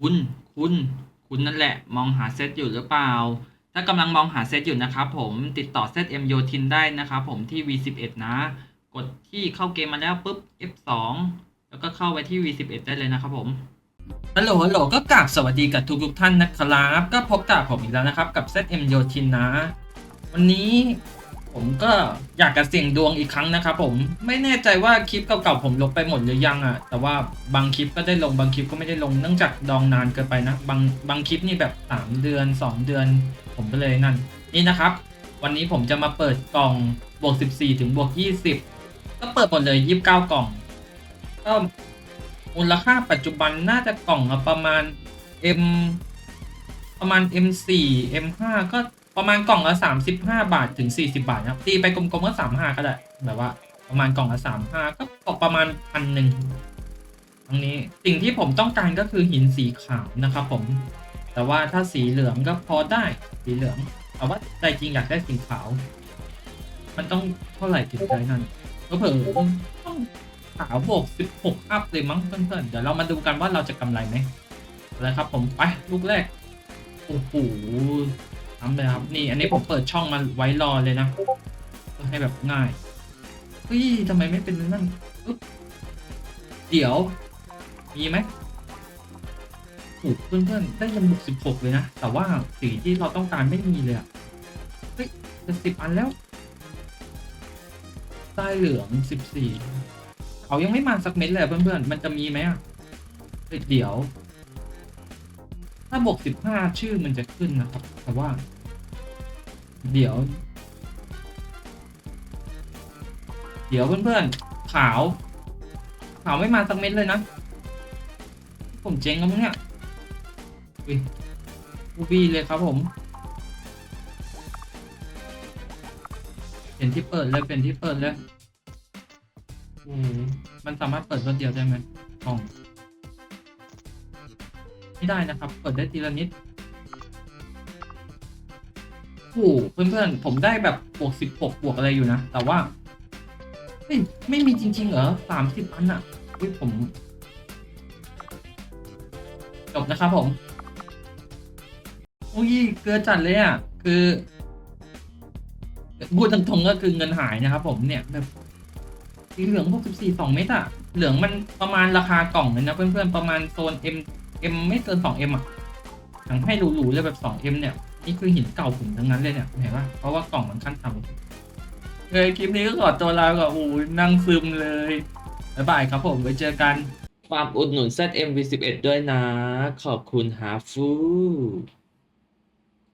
คุณคุณคุณนั่นแหละ มองหาเซตอยู่หรือเปล่า ถ้ากำลังมองหาเซตอยู่นะครับผมติดต่อเซต M โยทินได้นะครับผมที่ V11 นะ กดที่เข้าเกมมาแล้วปุ๊บ F2 แล้วก็เข้าไปที่ V11 ได้เลยนะครับผมฮัลโหลฮัลโหลก็กราบสวัสดีกับทุกทุกท่านนะครับ ก็พบกับผมอีกแล้วนะครับ กับเซต M โยทินนะ วันนี้ ผมก็อยากจะเสี่ยงดวงอีกครั้งนะครับผมไม่แน่ใจว่าคลิปเก่าๆผมลบไปหมดหรือยังอะ่ะ แต่ว่าบางคลิปก็ได้ลงบางคลิปก็ไม่ได้ลงเนื่องจากดองนานเกินไปนะ บางบางคลิปนี่แบบ 3 เดือน 2 เดือน ผมก็เลยนั่น นี่นะครับ วันนี้ผมจะมาเปิดกล่องบวก14 ถึงบวก20 ก็เปิดหมดเลย 29 กล่องก็มูลค่าปัจจุบันน่าจะกล่องละประมาณ M ประมาณ M4 M5 ก็ ประมาณกล่องละ35บห้าบาทถึง40บาทนะครับตีไปกลมๆก็35ก็ได้แบบว่า ประมาณกล่องละ35ก็ตกประมาณพันหนึ่งทั้งนี้สิ่งที่ผมต้องการก็คือหินสีขาวนะครับผม แต่ว่าถ้าสีเหลืองก็พอได้สีเหลือง แต่ว่าใจจริงอยากได้สีขาว มันต้องเท่าไหร่ถึงได้นั่นก็เผื่อต้องขาวบวก16อัพเลยมั้งเพื่อนๆเดี๋ยวเรามาดูกันว่าเราจะกำไรไหมอะไรครับผมไปลูกแรกโอ้โห ทำเลยครับ นี่อันนี้ผมเปิดช่องมาไว้รอเลยนะเพื่อให้แบบง่ายเฮ้ยทำไมไม่เป็นนั่นเดี๋ยว มีไหมโอ้เพื่อนๆได้ยันบวกสิบหกเลยนะ แต่ว่าสีที่เราต้องการไม่มีเลยอะเฮ้ยจะสิบอันแล้วใต้เหลืองสิบสี่เขายังไม่มาสักเม็ดเลยเพื่อนๆมันจะมีไหมอะเดี๋ยว ถ้าบวกสิบห้าชื่อมันจะขึ้นนะครับ แต่ว่า เดี๋ยว เดี๋ยวเพื่อนๆขาว ขาวไม่มาสักเม็ดเลยนะ ผมเจ๊งแล้วมั้งเนี่ยอุ้ยบูบี้เลยครับผมเป็นที่เปิดเลยเป็นที่เปิดเลยมมันสามารถเปิดรถเดียวได้ไหมกล่อง ไม่ได้นะครับ เปิดได้ทีละนิดโอ้เพื่อนๆ ผมได้แบบบวกสิบหกบวกอะไรอยู่นะ แต่ว่าเฮ้ยไม่มีจริง ๆ เหรอสามสิบอันอะอุ้ยผมจบนะครับผมอุ้ยเกลือจัดเลยอะ คือพูดตรงๆก็คือเงินหายนะครับผมเนี่ยแบบสีเหลืองพวกสิบสี่สองเม็ดอะเหลืองมันประมาณราคากล่องเลยนะเพื่อนๆประมาณโซน M เอ็มไม่เกินสองเอะอย่างให้หรูๆเลยแบบสองเอ็มเนี่ย นี่คือหินเก่าผมทั้งนั้นเลยเนี่ยเห็นปะเพราะว่ากล่องมันขั้นต่ำเลยคลิปนี้ก็ขอตัวลาก่อนโอ้นั่งซึมเลยบ๊ายบายครับผมไว้เจอกันฝากอุดหนุน ZMV11 ด้วยนะ ขอบคุณฮาฟู